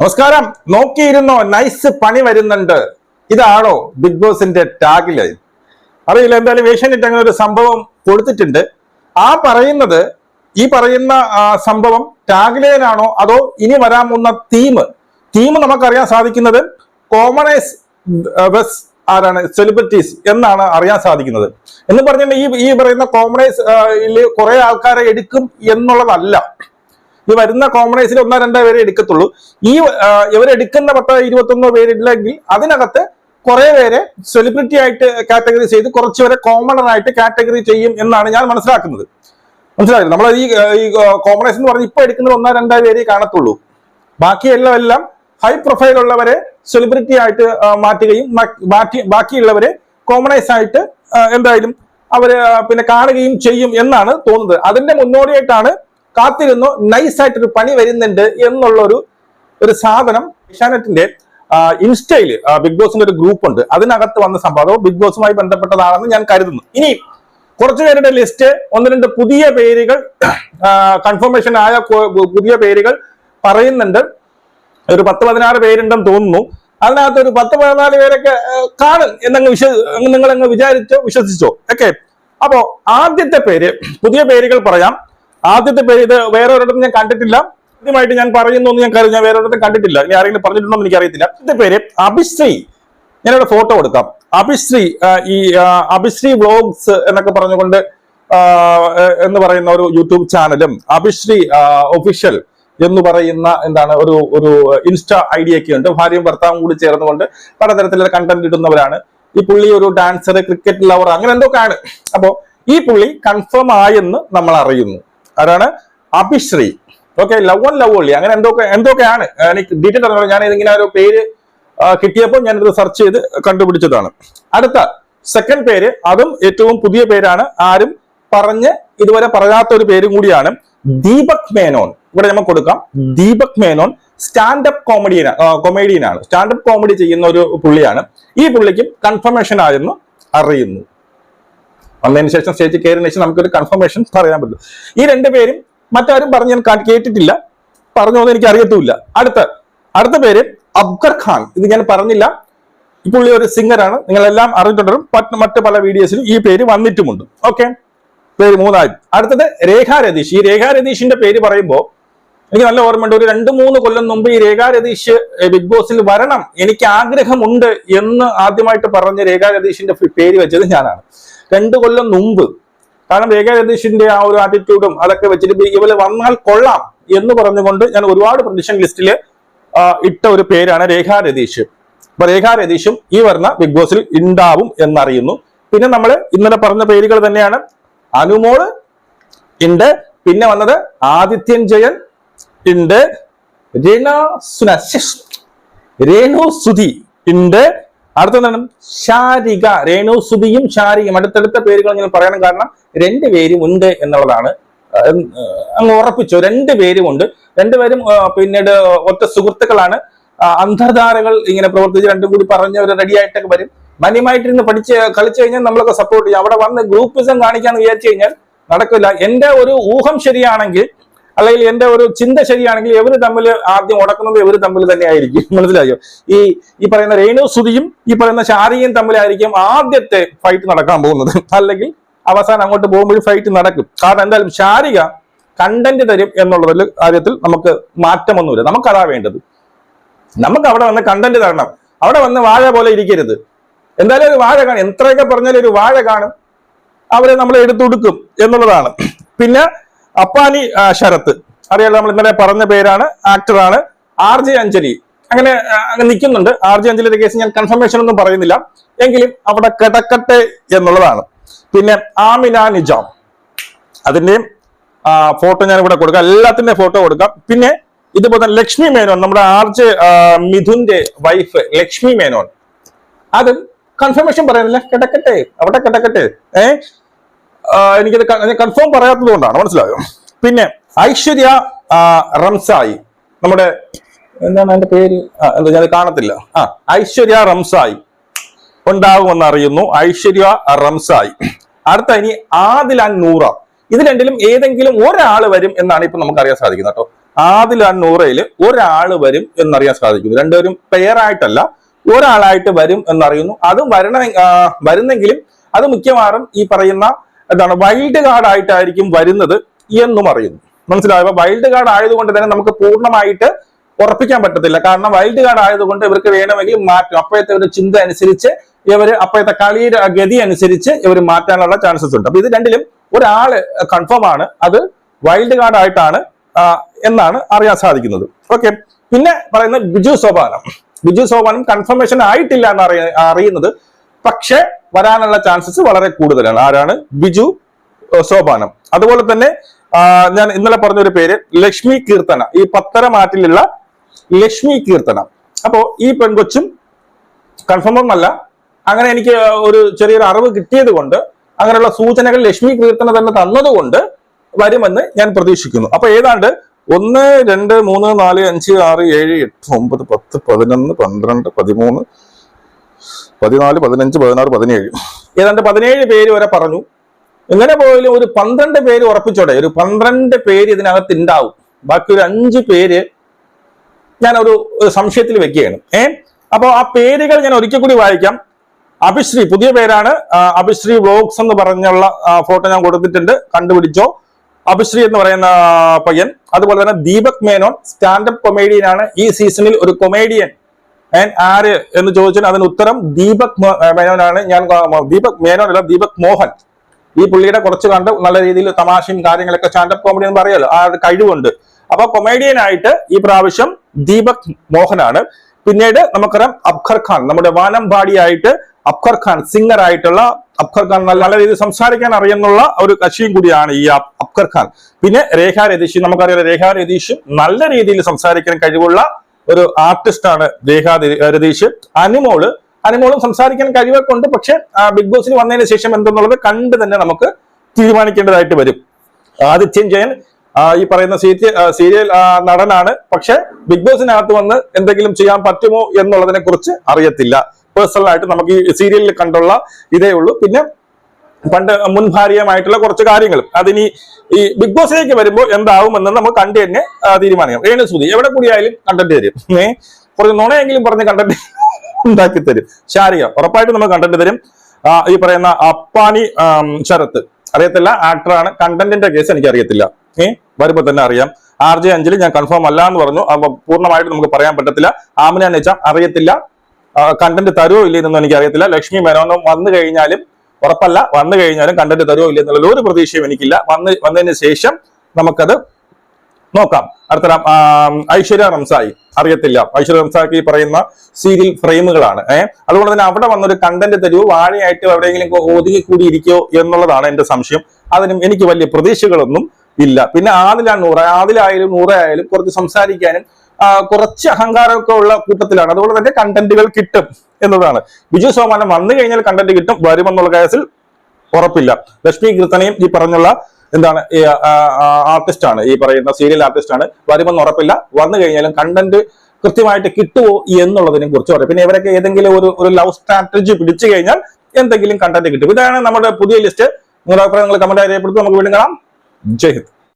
നമസ്കാരം. നോക്കിയിരുന്നോ? നൈസ് പണി വരുന്നുണ്ട്. ഇതാണോ ബിഗ് ബോസിന്റെ ടാഗ് അറിയില്ല എന്തായാലും ഏഷ്യാനെറ്റ് അങ്ങനെ ഒരു സംഭവം കൊടുത്തിട്ടുണ്ട്. ആ പറയുന്നത് ഈ പറയുന്ന സംഭവം ടാഗ് ലൈൻ ആണോ അതോ ഇനി വരാൻ പോകുന്ന തീം തീം നമുക്കറിയാൻ സാധിക്കുന്നത് കോമണേഴ്സ് ബസ് ആരാണ്? സെലിബ്രിറ്റീസ് എന്നാണ് അറിയാൻ സാധിക്കുന്നത്. എന്ന് പറഞ്ഞാൽ ഈ ഈ പറയുന്ന കോമണേഴ്സ് കുറെ ആൾക്കാരെ എടുക്കും എന്നുള്ളതല്ല. ഈ വരുന്ന കോമണേഴ്സിൽ ഒന്നോ രണ്ടോ പേരെ എടുക്കത്തുള്ളൂ. ഈ ഇവരെടുക്കുന്ന പത്തോ ഇരുപത്തൊന്നോ പേരില്ലെങ്കിൽ അതിനകത്ത് കുറെ പേരെ സെലിബ്രിറ്റി ആയിട്ട് കാറ്റഗറി ചെയ്ത് കുറച്ചുപേരെ കോമണർ ആയിട്ട് കാറ്റഗറി ചെയ്യും എന്നാണ് ഞാൻ മനസ്സിലാക്കുന്നത്. മനസ്സിലായില്ല നമ്മൾ ഈ കോമണേഴ്സ് എന്ന് പറഞ്ഞ് ഇപ്പൊ എടുക്കുന്നത് ഒന്നോ രണ്ടോ പേരെ കാണത്തുള്ളൂ. ബാക്കിയെല്ലാം എല്ലാം ഹൈ പ്രൊഫൈൽ ഉള്ളവരെ സെലിബ്രിറ്റി ആയിട്ട് മാറ്റുകയും ബാക്കി ബാക്കിയുള്ളവരെ കോമണൈസ് ആയിട്ട് എന്തായാലും അവർ പിന്നെ കാണുകയും ചെയ്യും എന്നാണ് തോന്നുന്നത്. അതിന്റെ മുന്നോടിയായിട്ടാണ് കാത്തിരുന്നു. നൈസായിട്ട് ഒരു പണി വരുന്നുണ്ട് എന്നുള്ള ഒരു ഒരു സാധനം ഏഷ്യാനെറ്റിന്റെ ഇൻസ്റ്റയിൽ ബിഗ് ബോസിന്റെ ഒരു ഗ്രൂപ്പ് ഉണ്ട്. അതിനകത്ത് വന്ന സംഭവം. ബിഗ് ബോസുമായി ബന്ധപ്പെട്ടതാണെന്ന് ഞാൻ കരുതുന്നു. ഇനി കുറച്ചു പേരുടെ ലിസ്റ്റ് ഒന്ന് രണ്ട് പുതിയ പേരുകൾ കൺഫർമേഷൻ ആയ പുതിയ പേരുകൾ പറയുന്നുണ്ട്. ഒരു പത്ത് പതിനാറ് പേരുണ്ടെന്ന് തോന്നുന്നു. അതിനകത്ത് ഒരു പത്ത് പതിനാല് പേരൊക്കെ കാണും. എന്നങ്ങ് വിശ്വ നിങ്ങൾ അങ്ങ് വിചാരിച്ചോ വിശ്വസിച്ചോ. ഓക്കെ അപ്പോ ആദ്യത്തെ പേര് പുതിയ പേരുകൾ പറയാം. ആദ്യത്തെ പേര് ഇത് വേറെ ഒരിടത്തും ഞാൻ കണ്ടിട്ടില്ല. ആദ്യമായിട്ട് ഞാൻ പറയുന്നു ഞാൻ കരുതി ഞാൻ വേറെ ഒരിടത്തും കണ്ടിട്ടില്ല. ഇനി ആരെങ്കിലും പറഞ്ഞിട്ടുണ്ടോ എന്ന് എനിക്കറിയത്തില്ല. ആദ്യത്തെ പേര് അഭിശ്രീ. ഞാനിവിടെ ഫോട്ടോ കൊടുക്കാം. അഭിശ്രീ ഈ അഭിശ്രീ വ്ലോഗ്സ് എന്നൊക്കെ പറഞ്ഞുകൊണ്ട് എന്ന് പറയുന്ന ഒരു യൂട്യൂബ് ചാനലും അഭിശ്രീ ഒഫീഷ്യൽ എന്ന് പറയുന്ന എന്താണ് ഒരു ഒരു ഇൻസ്റ്റ ഐഡിയ ഒക്കെ ഉണ്ട്. ഭാര്യയും ഭർത്താവും കൂടി ചേർന്നുകൊണ്ട് പലതരത്തിലുള്ള കണ്ടന്റ് ഇടുന്നവരാണ്. ഈ പുള്ളി ഒരു ഡാൻസർ ക്രിക്കറ്റ് ലവർ അങ്ങനെ എന്തൊക്കെയാണ്? അപ്പോൾ ഈ പുള്ളി കൺഫേം ആയെന്ന് നമ്മൾ അറിയുന്നു. ആരാണ്? Abhishree. Okay love on love only. അങ്ങനെ എന്തൊക്കെ എന്തൊക്കെയാണ്? എനിക്ക് ഡീറ്റെയിൽ അറിയാം ഞാൻ ഇതിങ്ങനെ ഒരു പേര് കിട്ടിയപ്പോൾ ഞാനിത് സെർച്ച് ചെയ്ത് കണ്ടുപിടിച്ചതാണ്. അടുത്ത സെക്കൻഡ് പേര് അതും ഏറ്റവും പുതിയ പേരാണ്. ആരും പറഞ്ഞ് ഇതുവരെ പറയാത്ത ഒരു പേരും കൂടിയാണ് ദീപക് മേനോൻ. ഇവിടെ നമുക്ക് കൊടുക്കാം. ദീപക് മേനോൻ സ്റ്റാൻഡപ്പ് കോമഡിയന കൊമേഡിയനാണ് സ്റ്റാൻഡപ്പ് കോമഡി ചെയ്യുന്ന ഒരു പുള്ളിയാണ്. ഈ പുള്ളിക്കും കൺഫർമേഷൻ ആയിരുന്നു അറിയുന്നു. വന്നതിന് ശേഷം സ്റ്റേജിൽ കയറിയതിനു ശേഷം നമുക്കൊരു കൺഫർമേഷൻ പറയാൻ പറ്റും. ഈ രണ്ടുപേരും മറ്റാരും പറഞ്ഞ് ഞാൻ കേട്ടിട്ടില്ല. പറഞ്ഞോന്ന് എനിക്ക് അറിയത്തുമില്ല. അടുത്ത അടുത്ത പേര് അബ്ഗർ ഖാൻ. ഇത് ഞാൻ പറഞ്ഞില്ല. പുള്ളി ഒരു സിംഗറാണ് നിങ്ങളെല്ലാം അറിഞ്ഞിട്ടുണ്ടും മറ്റ് പല വീഡിയോസിലും ഈ പേര് വന്നിട്ടുമുണ്ട്. ഓക്കെ പേര് മൂന്നായി. അടുത്തത് രേഖാ രതീഷ്. ഈ രേഖാ രതീഷിന്റെ പേര് പറയുമ്പോൾ എനിക്ക് നല്ല ഓർമ്മയുണ്ട്. ഒരു രണ്ട് മൂന്ന് കൊല്ലം മുമ്പ് ഈ രേഖാ രതീഷ് ബിഗ് ബോസിൽ വരണം. എനിക്ക് ആഗ്രഹമുണ്ട് എന്ന് ആദ്യമായിട്ട് പറഞ്ഞ രേഖാ രതീഷിന്റെ പേര് വെച്ചത് ഞാനാണ്. രണ്ട് കൊല്ലം മുമ്പ്. കാരണം രതീഷിന്റെ ആ ഒരു ആറ്റിറ്റ്യൂഡും അതൊക്കെ വെച്ചിട്ട് ഇവർ വന്നാൽ കൊള്ളാം എന്ന് പറഞ്ഞുകൊണ്ട് ഞാൻ ഒരുപാട് പ്രഡിഷൻ ലിസ്റ്റിൽ ഇട്ട ഒരു പേരാണ് രേഖാ രതീഷ് അപ്പൊ രേഖാ രതീഷും ഈ വരുന്ന ബിഗ് ബോസിൽ ഉണ്ടാവും എന്നറിയുന്നു. പിന്നെ നമ്മൾ ഇന്നലെ പറഞ്ഞ പേരുകൾ തന്നെയാണ്. അനുമോൾ ഉണ്ട് പിന്നെ വന്നത് ആദിത്യൻ ജയൻ ഉണ്ട്. രേണു സുധി ഉണ്ട് അടുത്തെന്താണ്? ശാരിക രേണു സുബിയും ശാരികയും അടുത്തടുത്ത പേരുകൾ ഞാൻ പറയണം കാരണം രണ്ട് പേരും ഉണ്ട് എന്നുള്ളതാണ്. അങ്ങ് ഉറപ്പിച്ചു. രണ്ട് പേരും ഉണ്ട്. രണ്ടുപേരും പിന്നീട് ഒറ്റ സുഹൃത്തുക്കളാണ്. അന്തർധാരകൾ ഇങ്ങനെ പ്രവർത്തിച്ച് രണ്ടും കൂടി പറഞ്ഞ് ഒരു റെഡി ആയിട്ടൊക്കെ വരും. മാന്യമായിട്ടിരുന്ന് പഠിച്ച് കളിച്ചു കഴിഞ്ഞാൽ നമ്മളൊക്കെ സപ്പോർട്ട് ചെയ്യും. അവിടെ വന്ന് ഗ്രൂപ്പിസം കാണിക്കാന്ന് വിചാരിച്ചു കഴിഞ്ഞാൽ നടക്കില്ല. എന്റെ ഒരു ഊഹം ശരിയാണെങ്കിൽ അല്ലെങ്കിൽ എന്റെ ഒരു ചിന്ത ശരിയാണെങ്കിൽ ഇവർ തമ്മിൽ ആദ്യം ഉടക്കുന്നത് ഇവർ തമ്മിൽ തന്നെ ആയിരിക്കും മനസ്സിലായോ? ഈ ഈ പറയുന്ന രേണു സുതിയും ഈ പറയുന്ന ഷാരിയും തമ്മിലായിരിക്കും ആദ്യത്തെ ഫൈറ്റ് നടക്കാൻ പോകുന്നത്. അല്ലെങ്കിൽ അവസാനം അങ്ങോട്ട് പോകുമ്പോൾ ഫൈറ്റ് നടക്കും. കാരണം എന്തായാലും ശാരിക കണ്ടന്റ് തരും എന്നുള്ളതിൽ കാര്യത്തിൽ നമുക്ക് മാറ്റമൊന്നുമില്ല. നമുക്കതാ വേണ്ടത്. നമുക്ക് അവിടെ വന്ന് കണ്ടന്റ് തരണം. അവിടെ വന്ന് വാഴ പോലെ ഇരിക്കരുത്. എന്തായാലും ഒരു വാഴ കാണും. എത്രയൊക്കെ പറഞ്ഞാലും ഒരു വാഴ കാണും. അവരെ നമ്മൾ എടുത്തുകൊടുക്കും എന്നുള്ളതാണ്. പിന്നെ അപ്പാനി ശരത്ത് അറിയാലോ നമ്മൾ ഇന്നലെ പറഞ്ഞ പേരാണ് ആക്ടറാണ് ആർ ജെ അഞ്ജലി. അങ്ങനെ നിൽക്കുന്നുണ്ട്. ആർ ജെ അഞ്ജലിയുടെ കേസ് ഞാൻ കൺഫർമേഷൻ ഒന്നും പറയുന്നില്ല. എങ്കിലും അവിടെ കിടക്കട്ടെ എന്നുള്ളതാണ്. പിന്നെ ആമിന നിജാം. അതിന്റെയും ഫോട്ടോ ഞാൻ ഇവിടെ കൊടുക്കാം. എല്ലാത്തിന്റെ ഫോട്ടോ കൊടുക്കാം. പിന്നെ ഇതുപോലെ ലക്ഷ്മി മേനോൻ നമ്മുടെ ആർ ജെ മിഥുന്റെ വൈഫ് ലക്ഷ്മി മേനോൻ. അതും കൺഫർമേഷൻ പറയുന്നില്ല കിടക്കട്ടെ അവിടെ കിടക്കട്ടെ. ഏ? ആ, എനിക്കത് കൺഫേം പറയാത്തത് കൊണ്ടാണ്. മനസ്സിലായോ? പിന്നെ ഐശ്വര്യ റംസായി. നമ്മുടെ എന്താണ് അതിന്റെ പേര്? എന്താ ഞാൻ കാണത്തില്ല. ആ ഐശ്വര്യ റംസായി. ഉണ്ടാകുമെന്ന് അറിയുന്നു. ഐശ്വര്യ റംസായി. അടുത്ത ഇനി ആദിൽ അന്നൂറ നൂറ. ഇത് രണ്ടിലും ഏതെങ്കിലും ഒരാൾ വരും എന്നാണ് ഇപ്പൊ നമുക്ക് അറിയാൻ സാധിക്കുന്നത് കേട്ടോ. ആദിൽ അന്നൂറയിൽ നൂറയിൽ ഒരാൾ വരും എന്നറിയാൻ സാധിക്കുന്നു. രണ്ടുപേരും പെയർ ആയിട്ടല്ല ഒരാളായിട്ട് വരും എന്നറിയുന്നു. അതും വരണ വരുന്നെങ്കിലും അത് മിക്കവാറും ഈ പറയുന്ന എന്താണ് വൈൽഡ് കാർഡ് ആയിട്ടായിരിക്കും വരുന്നത് എന്നും അറിയുന്നു. മനസ്സിലായോ? വൈൽഡ് കാർഡ് ആയതുകൊണ്ട് തന്നെ നമുക്ക് പൂർണമായിട്ട് ഉറപ്പിക്കാൻ പറ്റത്തില്ല. കാരണം വൈൽഡ് കാർഡ് ആയതുകൊണ്ട് ഇവർക്ക് വേണമെങ്കിൽ മാറ്റും. അപ്പോഴത്തെ ഒരു ചിന്ത അനുസരിച്ച് ഇവർ അപ്പോഴത്തെ കളിയുടെ ഗതി അനുസരിച്ച് ഇവർ മാറ്റാനുള്ള ചാൻസസ് ഉണ്ട്. അപ്പൊ ഇത് രണ്ടിലും ഒരാൾ കൺഫേം ആണ്. അത് വൈൽഡ് കാർഡ് ആയിട്ടാണ് എന്നാണ് അറിയാൻ സാധിക്കുന്നത്. ഓക്കെ പിന്നെ പറയുന്ന ബിജു സോപാനം. ബിജു സോപാനം കൺഫർമേഷൻ ആയിട്ടില്ല എന്ന് അറിയ അറിയുന്നത്. പക്ഷെ വരാനുള്ള ചാൻസസ് വളരെ കൂടുതലാണ്. ആരാണ്? ബിജു സോപാനം. അതുപോലെ തന്നെ ഞാൻ ഇന്നലെ പറഞ്ഞ ഒരു പേര് ലക്ഷ്മി കീർത്തന. ഈ പത്തര മാറ്റിലുള്ള ലക്ഷ്മി കീർത്തന. അപ്പോ ഈ പെൺകൊച്ചും കൺഫേം അല്ല അങ്ങനെ എനിക്ക് ഒരു ചെറിയൊരു അറിവ് കിട്ടിയത് കൊണ്ട് അങ്ങനെയുള്ള സൂചനകൾ ലക്ഷ്മി കീർത്തന തന്നെ തന്നതുകൊണ്ട് വരുമെന്ന് ഞാൻ പ്രതീക്ഷിക്കുന്നു. അപ്പൊ ഏതാണ്ട് ഒന്ന് രണ്ട് മൂന്ന് നാല് അഞ്ച് ആറ് ഏഴ് എട്ട് ഒമ്പത് പത്ത് പതിനൊന്ന് പന്ത്രണ്ട് പതിമൂന്ന് പതിനാല് പതിനഞ്ച് പതിനാറ് പതിനേഴ്. ഏതാണ്ട് പതിനേഴ് പേര് വരെ പറഞ്ഞു. എങ്ങനെ പോയാലും ഒരു പന്ത്രണ്ട് പേര് ഉറപ്പിച്ചോടെ ഒരു പന്ത്രണ്ട് പേര് ഇതിനകത്ത് ഉണ്ടാവും ബാക്കി ഒരു അഞ്ച് പേര് ഞാൻ ഒരു സംശയത്തിൽ വെക്കുകയാണ്. ഏ? അപ്പൊ ആ പേരുകൾ ഞാൻ ഒരിക്കൽ കൂടി വായിക്കാം. അഭിശ്രീ പുതിയ പേരാണ്. അഭിശ്രീ വ്ലോഗ്സ് എന്ന് പറഞ്ഞുള്ള ഫോട്ടോ ഞാൻ കൊടുത്തിട്ടുണ്ട്. കണ്ടുപിടിച്ചോ. അഭിശ്രീ എന്ന് പറയുന്ന പയ്യൻ. അതുപോലെ തന്നെ ദീപക് മേനോൻ സ്റ്റാൻഡപ്പ് കൊമേഡിയൻ ആണ് ഈ സീസണിൽ ഒരു കൊമേഡിയൻ. ആര് എന്ന് ചോദിച്ചാൽ അതിന് ഉത്തരം ദീപക് മേനോനാണ്. ഞാൻ ദീപക് മേനോൻ അല്ല ദീപക് മോഹൻ. ഈ പുള്ളിയുടെ കുറച്ച് കണ്ട് നല്ല രീതിയിൽ തമാശയും കാര്യങ്ങളൊക്കെ സ്റ്റാൻഡപ്പ് കോമഡി എന്ന് പറയാലോ ആ കഴിവുണ്ട്. അപ്പൊ കൊമേഡിയൻ ആയിട്ട് ഈ പ്രാവശ്യം ദീപക് മോഹനാണ്. പിന്നീട് നമുക്കറിയാം അബ്ഖർ ഖാൻ. നമ്മുടെ വാനമ്പാടിയായിട്ട് അബ്ഖർ ഖാൻ സിംഗർ ആയിട്ടുള്ള അബ്ഖർ ഖാൻ നല്ല നല്ല രീതിയിൽ സംസാരിക്കാൻ അറിയുന്നുള്ള ഒരു കക്ഷിയും കൂടിയാണ് ഈ അബ്ഖർ ഖാൻ. പിന്നെ രേഖ രതീഷ്. നമുക്കറിയാം രേഖ രതീഷും നല്ല രീതിയിൽ സംസാരിക്കാൻ കഴിവുള്ള ഒരു ആർട്ടിസ്റ്റ് ആണ് രേഖ ര- രതീഷ് അനിമോൾ. അനിമോളും സംസാരിക്കാൻ കഴിവൊക്കെ ഉണ്ട് പക്ഷെ ബിഗ് ബോസിന് വന്നതിന് ശേഷം എന്തെന്നുള്ളത് കണ്ട് തന്നെ നമുക്ക് തീരുമാനിക്കേണ്ടതായിട്ട് വരും. ആദിത്യൻ ജയൻ ഈ പറയുന്ന സീരിയൽ നടനാണ്. പക്ഷെ ബിഗ് ബോസിനകത്ത് വന്ന് എന്തെങ്കിലും ചെയ്യാൻ പറ്റുമോ എന്നുള്ളതിനെ കുറിച്ച് അറിയത്തില്ല പേഴ്സണലായിട്ട് നമുക്ക് ഈ സീരിയലിൽ കണ്ടുള്ള ഇതേ ഉള്ളൂ. പിന്നെ പണ്ട് മുൻ ഭാര്യമായിട്ടുള്ള കുറച്ച് കാര്യങ്ങൾ. അതിനി ഈ ബിഗ് ബോസിലേക്ക് വരുമ്പോൾ എന്താവുമെന്ന് നമ്മൾ കണ്ട് തന്നെ തീരുമാനിക്കാം. തീരുമാനിക്കാം രേണുസുതി എവിടെ കൂടിയായാലും കണ്ടന്റ് തരും. ഏഹ് കുറച്ച് നുണയെങ്കിലും പറഞ്ഞ് കണ്ടന്റ് ഉണ്ടാക്കി തരും. ശാരിക ഉറപ്പായിട്ടും നമ്മൾ കണ്ടന്റ് തരും. ഈ പറയുന്ന അപ്പാനി ശരത്ത് അറിയത്തില്ല? ആക്ടറാണ് കണ്ടന്റിന്റെ കേസ് എനിക്ക് അറിയത്തില്ല ഏഹ് വരുമ്പോ തന്നെ അറിയാം. ആർ ജെ അഞ്ചിൽ ഞാൻ കൺഫേം അല്ല എന്ന് പറഞ്ഞു. അപ്പൊ പൂർണമായിട്ട് നമുക്ക് പറയാൻ പറ്റത്തില്ല. ആമിന നെച്ച അറിയത്തില്ല. കണ്ടന്റ് തരുമോ ഇല്ലേ എന്നൊന്നും എനിക്ക് അറിയത്തില്ല ലക്ഷ്മി മേനോനും വന്നു കഴിഞ്ഞാലും ഉറപ്പല്ല. വന്നു കഴിഞ്ഞാലും കണ്ടന്റ് തരുമോ ഇല്ല എന്നുള്ള ഒരു പ്രതീക്ഷയും എനിക്കില്ല. വന്ന് വന്നതിന് ശേഷം നമുക്കത് നോക്കാം. അടുത്ത ഐശ്വര്യ റംസായി. അറിയത്തില്ല. ഐശ്വര്യ റംസാക്കി പറയുന്ന സീരിയൽ ഫ്രെയിമുകളാണ്. ഏഹ് അതുകൊണ്ട് തന്നെ അവിടെ വന്നൊരു കണ്ടന്റ് തരുമോ വാഴയായിട്ട് എവിടെയെങ്കിലും ഒതുങ്ങിക്കൂടിയിരിക്കോ എന്നുള്ളതാണ് എന്റെ സംശയം. അതിനും എനിക്ക് വലിയ പ്രതീക്ഷകളൊന്നും ഇല്ല. പിന്നെ ആദിലാണ് നൂറ്. ആദിലായാലും നൂറായാലും കുറച്ച് സംസാരിക്കാനും കുറച്ച് അഹങ്കാരമൊക്കെ ഉള്ള കൂട്ടത്തിലാണ്. അതുകൊണ്ട് തന്നെ കണ്ടന്റുകൾ കിട്ടും എന്നതാണ്. ബിജു സോമാനം വന്നു കഴിഞ്ഞാൽ കണ്ടന്റ് കിട്ടും വരുമെന്നുള്ള കേസിൽ ഉറപ്പില്ല. ലക്ഷ്മി കീർത്തനയും ഈ പറഞ്ഞുള്ള എന്താണ് ആർട്ടിസ്റ്റ് ആണ്. ഈ പറയുന്ന സീരിയൽ ആർട്ടിസ്റ്റ് ആണ്. വരുമെന്ന് ഉറപ്പില്ല. വന്നു കഴിഞ്ഞാലും കണ്ടന്റ് കൃത്യമായിട്ട് കിട്ടുമോ എന്നുള്ളതിനെ കുറിച്ച് പറയും. പിന്നെ ഇവരൊക്കെ ഏതെങ്കിലും ഒരു ഒരു ലവ് സ്ട്രാറ്റജി പിടിച്ചു കഴിഞ്ഞാൽ എന്തെങ്കിലും കണ്ടന്റ് കിട്ടും. ഇതാണ് നമ്മുടെ പുതിയ ലിസ്റ്റ് നിങ്ങളുടെ അഭിപ്രായങ്ങൾ കമന്റ് രേഖപ്പെടുത്തി. നമുക്ക് വീണ്ടും കാണാം. ಜೈ ಹಿಂದ್